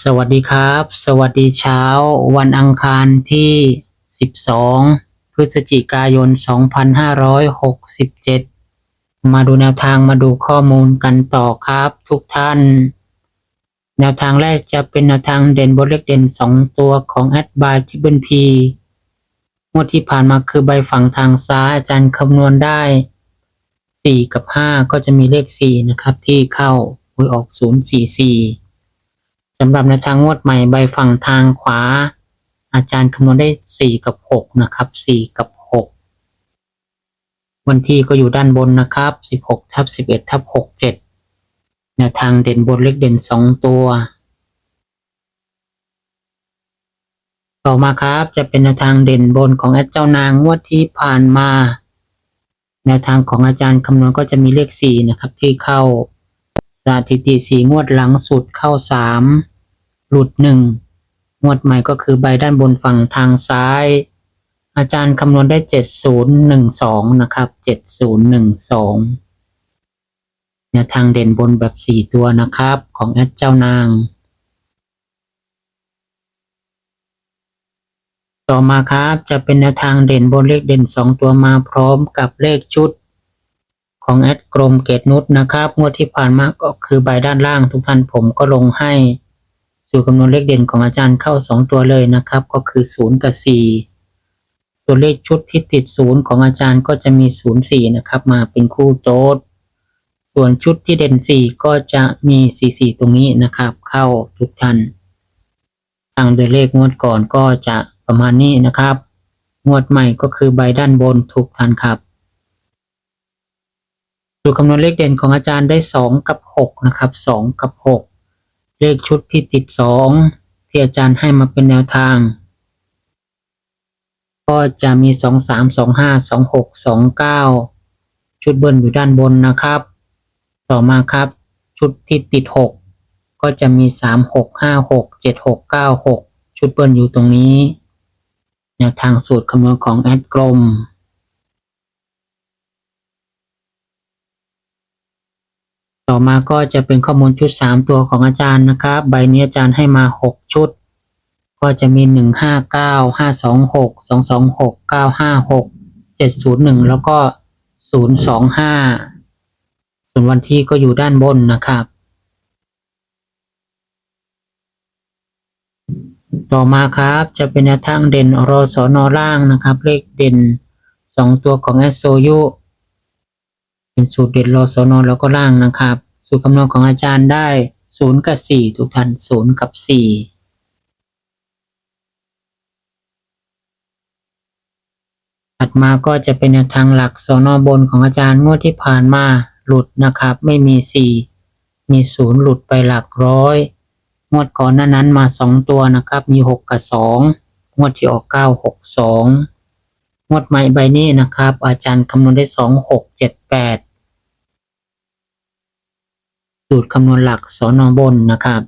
สวัสดีครับ สวัสดีเช้า วันอังคารที่ 12 พฤศจิกายน 2567 มาดูแนวทางมาดูข้อมูลกันต่อครับ ทุกท่าน แนวทางแรกจะเป็นแนวทางเด่นบนเลขเด่น 2 ตัวของแอดบายที่เบิลพีงวดที่ผ่านมาคือใบฝั่งทางซ้ายอาจารย์คำนวณได้ 4 กับ 5 ก็จะมีเลข 4 นะครับ ที่เข้าหวยออก 044 สำหรับในทางงวดใหม่ใบฝั่งทางขวา อาจารย์คำนวณได้ 4 กับ 6 นะครับ 4 กับ 6 วันที่ก็อยู่ด้านบนนะครับ 16ทับ11ทับ67แนวทางเด่นบนเลขเด่น 2 ตัว ต่อมาครับจะเป็นแนวทางเด่นบนของแอดเจ้านางงวดที่ผ่านมา แนวทางของอาจารย์คำนวณก็จะมีเลข 4 นะครับที่เข้าสถิติสีงวดหลังสุดเข้าสาม หลุดหนึ่งงวดใหม่ก็คือใบด้านบนฝั่งทางซ้าย อาจารย์คำนวณได้เจ็ดศูนย์หนึ่งสองนะครับเจ็ดศูนย์หนึ่งสองแนวทางเด่นบนแบบสี่ตัวนะครับ ของแอดเจ้านาง ต่อมาครับจะเป็นแนวทางเด่นบนเลขเด่นสองตัวมาพร้อมกับเลขชุดของแอดกรมเกตนุชนะครับ งวดที่ผ่านมาก็คือใบด้านล่างทุกท่านผมก็ลงให้ สูตรคำนวณเลขเด่นของอาจารย์เข้า 2 ตัวเลยนะครับ ก็คือ 0 กับ4ส่วนเลขชุดที่ติด 0 ของอาจารย์ก็จะมี 0 4 นะครับ มาเป็นคู่โต๊ดส่วนชุดที่เด่น 4 ก็จะมี 4 4 ตรงนี้นะครับ เข้าทุกท่านทางโดยเลขงวดก่อนก็จะประมาณนี้นะครับ งวดใหม่ก็คือใบด้านบนทุกท่านครับสูตรคำนวณเลขเด่นของอาจารย์ได้สองกับหกนะครับสองกับหก เลขชุดที่ติดสองที่อาจารย์ให้มาเป็นแนวทาง ก็จะมีสองสามสองห้าสองหกสองเก้าชุดเบิ้ลอยู่ด้านบนนะครับ ต่อมาครับ ชุดที่ติดหกก็จะมีสามหกห้าหกเจ็ดหกเก้าหกชุดเบิ้ลอยู่ตรงนี้ แนวทางสูตรคำนวณของแอดกลม ต่อมาก็จะเป็นข้อมูลชุด 3 ตัวของอาจารย์นะครับ ใบนี้อาจารย์ให้มา 6 ชุด ก็จะมี 1 5 9 5 2 6 2 2 6 9 5 6 7 0 1 แล้วก็ 0 2 5 ส่วนวันที่ก็อยู่ด้านบนนะครับ ต่อมาครับจะเป็นแนวทางเด่นรอสอนอล่างนะครับ เลขเด่น 2 ตัวของ s o u เป็นสูตรเด่นรอสอนอแล้วก็ล่างนะครับ สูตรคำนวณของอาจารย์ได้ศูนย์กับสี่ทุกท่านศูนย์กับสี่ถัดมาก็จะเป็นแนวทางหลักสอนอบนของอาจารย์งวดที่ผ่านมาหลุดนะครับ ไม่มีสี่มีศูนย์หลุดไปหลักร้อยงวดก่อนหน้านั้นมาสองตัวนะครับ มีหกกับสองงวดที่ออกเก้าหกสอง งวดใหม่ใบนี้นะครับ อาจารย์คำนวณได้สองหกเจ็ดแปดสูตรคำนวณหลักสอนอบนนะครับ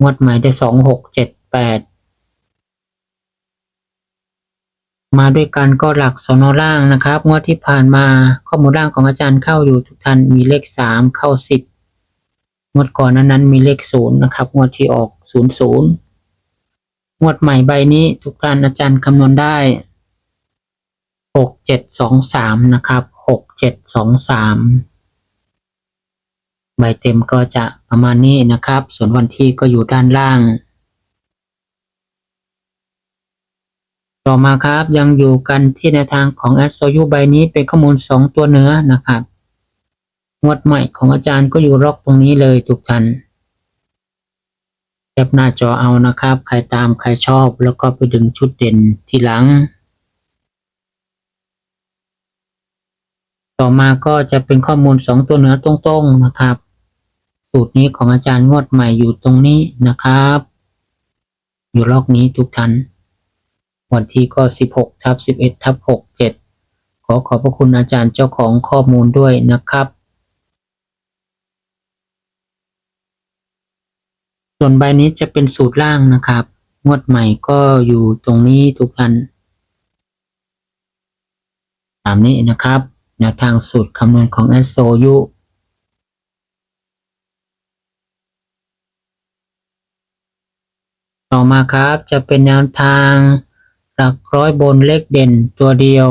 งวดใหม่ได้สองหกเจ็ดแปดมาด้วยกันก็หลักสอนอล่างนะครับ งวดที่ผ่านมาข้อมูลล่างของอาจารย์เข้าอยู่ทุกท่านมีเลขสามเข้าสิบงวดก่อนนั้นนั้นมีเลขศูนย์นะครับงวดที่ออกศูนย์ศูนย์งวดใหม่ใบนี้ทุกท่านอาจารย์คำนวณได้ หกเจ็ดสองสามนะครับหกเจ็ดสองสามใบเต็มก็จะประมาณนี้นะครับ ส่วนวันที่ก็อยู่ด้านล่าง ต่อมาครับยังอยู่กันที่แนทางของแอดโซยูใบนี้เป็นข้อมูล 2 ตัวเนื้อนะครับงวดใหม่ของอาจารย์ก็อยู่ล็อกตรงนี้เลยทุกท่านแคปหน้าจอเอานะครับ ใครตามใครชอบแล้วก็ไปดึงชุดเด่นทีหลัง ต่อมาก็จะเป็นข้อมูล 2 ตัวเหนือตรงๆนะครับ สูตรนี้ของอาจารย์งวดใหม่อยู่ตรงนี้นะครับ อยู่ลอกนี้ทุกท่านวันที่ก็ 16ทับ11ทับ67 ขอขอบพระคุณอาจารย์เจ้าของข้อมูลด้วยนะครับส่วนใบนี้จะเป็นสูตรล่างนะครับ งวดใหม่ก็อยู่ตรงนี้ทุกท่านตามนี้นะครับ แนวทางสูตรคำนวณของแอสโซยุต่อมาครับจะเป็นแนวทางหลักร้อยบนเลขเด่นตัวเดียว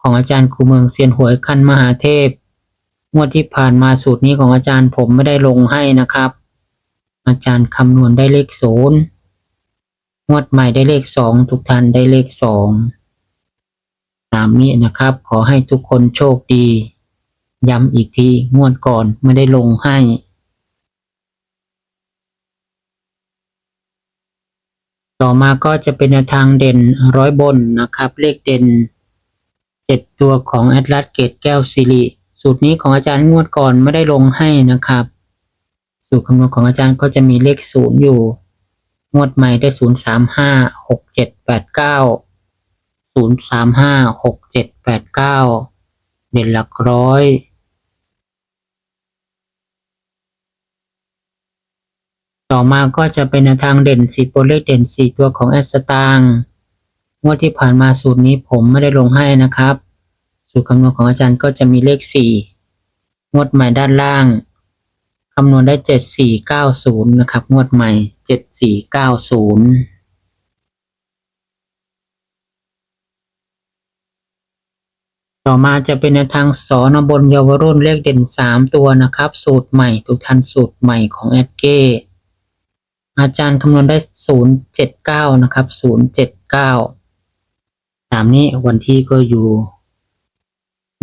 ของอาจารย์ครูเมืองเซียนหวยคันมหาเทพงวดที่ผ่านมาสูตรนี้ของอาจารย์ผมไม่ได้ลงให้นะครับ อาจารย์คำนวณได้เลขศูนย์งวดใหม่ได้เลขสองทุกท่านได้เลขสอง ตามนี้นะครับ ขอให้ทุกคนโชคดี ย้ำอีกทีงวดก่อนไม่ได้ลงให้ต่อมาก็จะเป็นทางเด่นร้อยบนนะครับ เลขเด่นเจ็ดตัวของแอดลัสเกตแก้วสิริสูตรนี้ของอาจารย์งวดก่อนไม่ได้ลงให้นะครับ สูตรคำนวณของอาจารย์ก็จะมีเลขศูนย์อยู่ งวดใหม่ได้ศูนย์สามห้าหกเจ็ดแปดเก้า ศูนย์สามห้าหกเจ็ดแปดเก้าเด่นหลักร้อยต่อมาก็จะเป็นทางเด่นสี่ตัวเลขเด่นสี่ตัวของแอสตางงวดที่ผ่านมาสูตรนี้ผมไม่ได้ลงให้นะครับ สูตรคำนวณของอาจารย์ก็จะมีเลขสี่งวดใหม่ด้านล่างคำนวณได้เจ็ดสี่เก้าศูนย์นะครับ งวดใหม่เจ็ดสี่เก้าศูนย์ ต่อมาจะเป็นแนทางสอนบนเยาวรุ่นเลขเด่นสามตัวนะครับ สูตรใหม่ทุกท่านสูตรใหม่ของแอดเก้อาจารย์คำนวณได้ศูนย์เจ็ดเก้านะครับศูนย์เจ็ดเก้าตามนี้วันที่ก็อยู่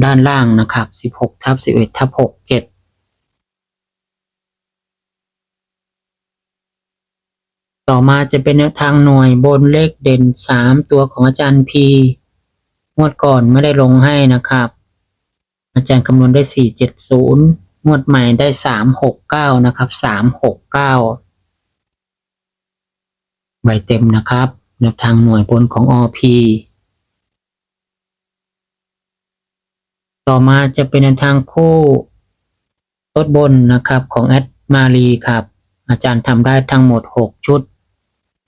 ด้านล่างนะครับสิบหกทับสิบเอ็ดทับหกเจ็ดต่อมาจะเป็นแนวทางหน่วยบนเลขเด่นสามตัวของอาจารย์พี งวดก่อนไม่ได้ลงให้นะครับ อาจารย์คำนวณได้470งวดใหม่ได้369นะครับ369ใบเต็มนะครับแนวทางหน่วยบนของ OP ต่อมาจะเป็นแนวทางคู่ลดบนนะครับของแอดมารีครับ อาจารย์ทำได้ทั้งหมด 6 ชุด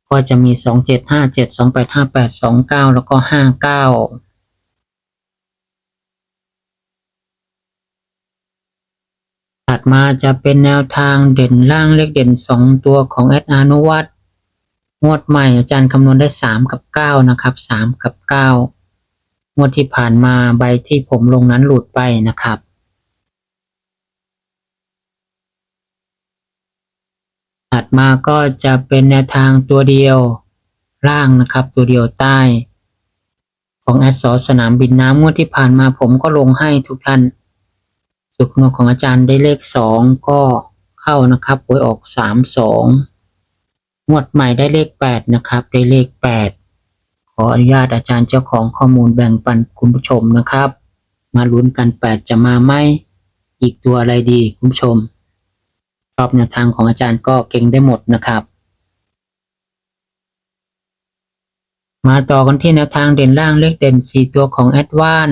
ก็จะมี 2757 2858 29 แล้วก็ 59 ถัดมาจะเป็นแนวทางเด่นล่างเลขเด่น 2 ตัวของแอดอนุวัตงวดใหม่อาจารย์คำนวณได้ 3 กับ 9 นะครับ 3 กับ 9 งวดที่ผ่านมาใบที่ผมลงนั้นหลุดไปนะครับ ถัดมาก็จะเป็นแนวทางตัวเดียวล่างนะครับ ตัวเดียวใต้ ของแอดสอสนามบินน้ำงวดที่ผ่านมาผมก็ลงให้ทุกท่าน สุขนวของอาจารย์ได้เลขสองก็เข้านะครับหวยออกสามสองงวดใหม่ได้เลขแปดนะครับ ได้เลขแปดขออนุญาตอาจารย์เจ้าของข้อมูลแบ่งปันคุณผู้ชมนะครับ มาลุ้นกันแปดจะมาไหมอีกตัวอะไรดีคุณผู้ชมชอบแนวทางของอาจารย์ก็เก่งได้หมดนะครับ มาต่อกันที่แนวทางเด่นล่างเลขเด่นสี่ตัวของแอดวาน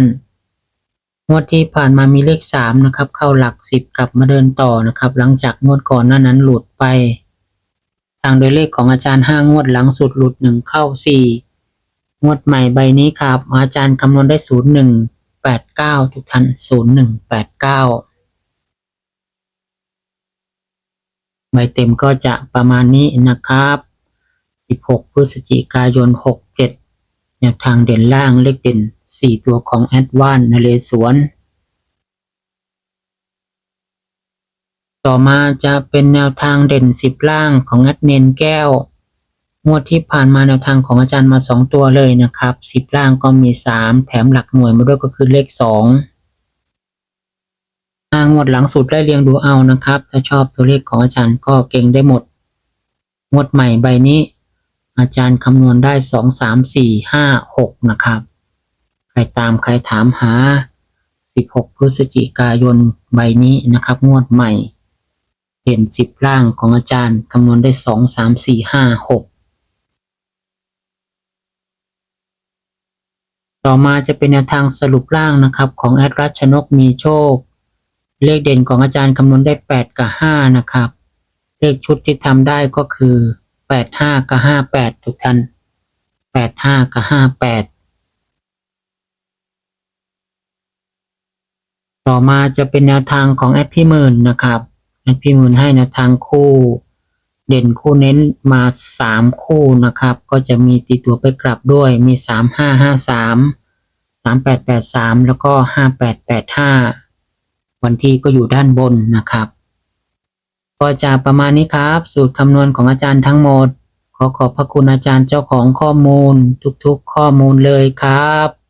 งวดที่ผ่านมามีเลขสามนะครับ เข้าหลักสิบกลับมาเดินต่อนะครับ หลังจากงวดก่อนหน้านั้นหลุดไป ทางโดยเลขของอาจารย์ห้างวดหลังสุดหลุดหนึ่งเข้าสี่งวดใหม่ใบนี้ครับ อาจารย์คำนวณได้ศูนย์หนึ่งแปดเก้าทุกท่านศูนย์หนึ่งแปดเก้าใบเต็มก็จะประมาณนี้นะครับสิบหกพฤศจิกายนหก แนวทางเด่นล่างเลขเด่น 4 ตัวของแอดวานนเรศวร ต่อมาจะเป็นแนวทางเด่น 10 ล่างของแอดเนนแก้ว งวดที่ผ่านมาแนวทางของอาจารย์มา 2 ตัวเลยนะครับ 10 ล่างก็มี 3 แถมหลักหน่วยมาด้วยก็คือเลข2ทางงวดหลังสุดได้เรียงดูเอานะครับ ถ้าชอบตัวเลขของอาจารย์ก็เก่งได้หมด งวดใหม่ใบนี้ อาจารย์คำนวณได้สองสามสี่ห้าหกนะครับ ใครตามใครถามหาสิบหกพฤศจิกายนใบนี้นะครับ งวดใหม่เลด่นสิบล่างของอาจารย์คำนวณได้สองสามสี่ห้าหกต่อมาจะเป็นแนวทางสรุปล่างนะครับ ของแอดรัชนกมีโชค เลขเด่นของอาจารย์คำนวณได้แปดกับห้านะครับ เลขชุดที่ทำได้ก็คือ แปดห้ากับห้าแปดทุกท่านแปดห้ากับห้าแปดต่อมาจะเป็นแนวทางของแอดพี่หมื่นนะครับ แอดพี่หมื่นให้แนวทางคู่ เด่นคู่เน้นมาสามคู่นะครับ ก็จะมีตีตัวไปกลับด้วยมีสามห้าห้าสามสามแปดแปดสามแล้วก็ห้าแปดแปดห้าวันที่ก็อยู่ด้านบนนะครับ ก็จะประมาณนี้ครับ สูตรคำนวณของอาจารย์ทั้งหมด ขอขอบพระคุณอาจารย์เจ้าของข้อมูล ทุกๆ ข้อมูลเลยครับ